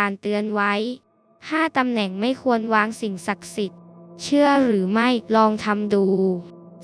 ราณเตือนไว้ 5 ตำแหน่งไม่ควรวางสิ่งศักดิ์สิทธิ์ เชื่อหรือไม่ลองทำดู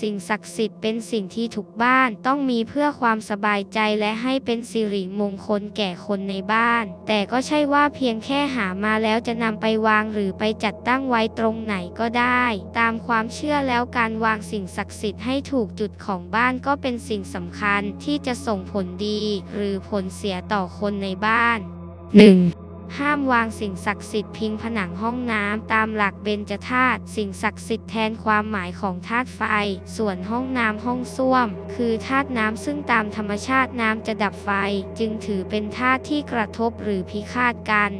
สิ่งศักดิ์สิทธิ์เป็นสิ่งที่ทุกบ้านต้องมีเพื่อความสบายใจและให้เป็นสิริมงคลแก่คนในบ้าน แต่ก็ใช่ว่าเพียงแค่หามาแล้วจะนำไปวางหรือไปจัดตั้งไว้ตรงไหนก็ได้ ตามความเชื่อแล้วการวางสิ่งศักดิ์สิทธิ์ให้ถูกจุดของบ้านก็เป็นสิ่งสำคัญที่จะส่งผลดี หรือผลเสียต่อคนในบ้าน 1. ห้ามวางสิ่งศักดิ์สิทธิ์พิงผนังห้องน้ำตามหลักเบญจธาตุสิ่งศักดิ์สิทธิ์แทนความหมายของธาตุไฟ ส่วนห้องน้ำห้องส้วม คือธาตุน้ำซึ่งตามธรรมชาติน้ำจะดับไฟ จึงถือเป็นธาตุที่กระทบหรือพิฆาตกัน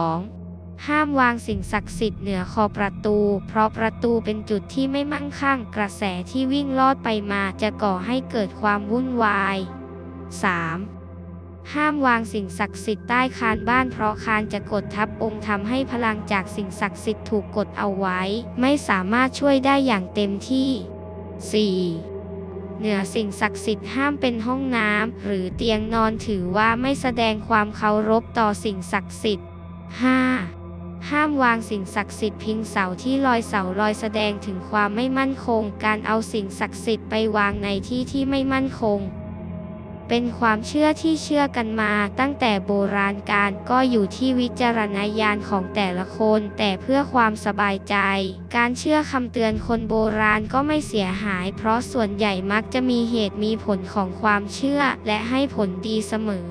2. ห้ามวางสิ่งศักดิ์สิทธิ์เหนือคอประตู เพราะประตูเป็นจุดที่ไม่มั่งคั่ง กระแสที่วิ่งลอดไปมาจะก่อให้เกิดความวุ่นวาย 3. ห้ามวางสิ่งศักดิ์สิทธิ์ใต้คานบ้านเพราะคานจะกดทับองค์ทำให้พลังจากสิ่งศักดิ์สิทธิ์ถูกกดเอาไว้ ไม่สามารถช่วยได้อย่างเต็มที่ 4. เหนือสิ่งศักดิ์สิทธิ์ห้ามเป็นห้องน้ำหรือเตียงนอนถือว่าไม่แสดงความเคารพต่อสิ่งศักดิ์สิทธิ์ 5. ห้ามวางสิ่งศักดิ์สิทธิ์พิงเสาที่ลอยเสาลอยแสดงถึงความไม่มั่นคง การเอาสิ่งศักดิ์สิทธิ์ไปวางในที่ที่ไม่มั่นคง เป็นความเชื่อที่เชื่อกันมาตั้งแต่โบราณการก็อยู่ที่วิจารณญาณของแต่ละคน แต่เพื่อความสบายใจ การเชื่อคำเตือนคนโบราณก็ไม่เสียหาย เพราะส่วนใหญ่มักจะมีเหตุมีผลของความเชื่อและให้ผลดีเสมอ